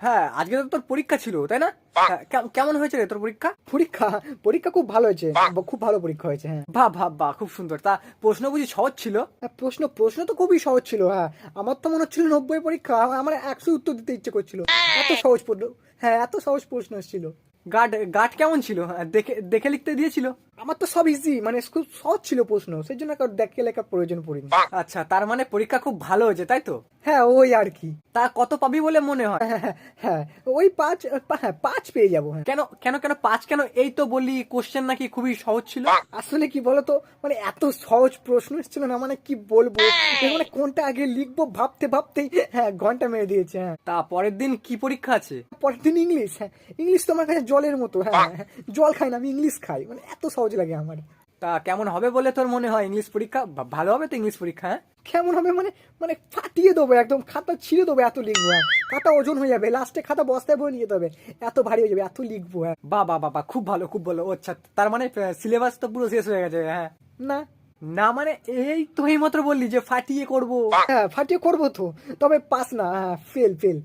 হ্যাঁ আজকে তো তোর পরীক্ষা ছিল তাই না? হ্যাঁ, কেমন হয়েছে রে তোর পরীক্ষা? পরীক্ষা পরীক্ষা খুব ভালো হয়েছে। খুব ভালো পরীক্ষা হয়েছে হ্যাঁ। বাহ বাহ বাহ খুব সুন্দর। তা প্রশ্ন বুঝি সহজ ছিল? হ্যাঁ, প্রশ্ন প্রশ্ন তো খুবই সহজ ছিল হ্যাঁ। আমার তো মনে হচ্ছিল নব্বই পরীক্ষা আমার একশো উত্তর দিতে ইচ্ছে করছিল। এত সহজ পড়ল হ্যাঁ এত সহজ প্রশ্ন এসেছিল। গার্ড গার্ড কেমন ছিল? হ্যাঁ, দেখে দেখে লিখতে দিয়েছিল? আমার তো সব ইজি মানে খুব সহজ ছিল প্রশ্ন সেই জন্য দেখে লেখার প্রয়োজন পড়েনি। আচ্ছা তার মানে পরীক্ষা খুব ভালো হয়েছে তাই তো? হ্যাঁ ওই আর কি। তা কত পাবি বলে মনে হয়? হ্যাঁ, হ্যাঁ, হ্যাঁ ওই পাঁচ হ্যাঁ পাঁচ পেয়ে যাব হ্যাঁ। কেন কেন কেন পাঁচ কেন? এই তো বললি কোশ্চেন নাকি খুবই সহজ ছিল। আসলে কি বলতো মানে এত সহজ প্রশ্ন এসেছিল না মানে কি বলব? মানে কোনটা আগে লিখব ভাবতে ভাবতেই হ্যাঁ ঘণ্টা মেরে দিয়েছে হ্যাঁ। তা পরের দিন কি পরীক্ষা আছে? পরের দিন ইংলিশ হ্যাঁ। ইংলিশ তো আমার কাছে জলের মতো হ্যাঁ হ্যাঁ, জল খাই না আমি ইংলিশ খাই মানে এত সহজ লাগে আমার। তা কেমন হবে বলে তোর মনে হয় ইংলিশ পরীক্ষা? ভালো হবে তো ইংলিশ পরীক্ষা হ্যাঁ? কেমন হবে মানে মানে ফাটিয়ে দেবো একদম খাতা ছিঁড়ে দেবো এত লিখব হ্যাঁ। খাতা ওজন হয়ে যাবে লাস্টে খাতা বস্তায় বয়ে নিয়ে যেতে এত ভারী হয়ে যাবে এত লিখব হ্যাঁ। বা বা বাবা খুব ভালো খুব ভালো ও আচ্ছা তার মানে সিলেবাস তো পুরো শেষ হয়ে গেছে হ্যাঁ। না। না মানে এই তো এই মাত্র বললি যে ফাটিয়ে করব। হ্যাঁ ফাটিয়ে করব তো তবে পাস না হ্যাঁ ফেল ফেল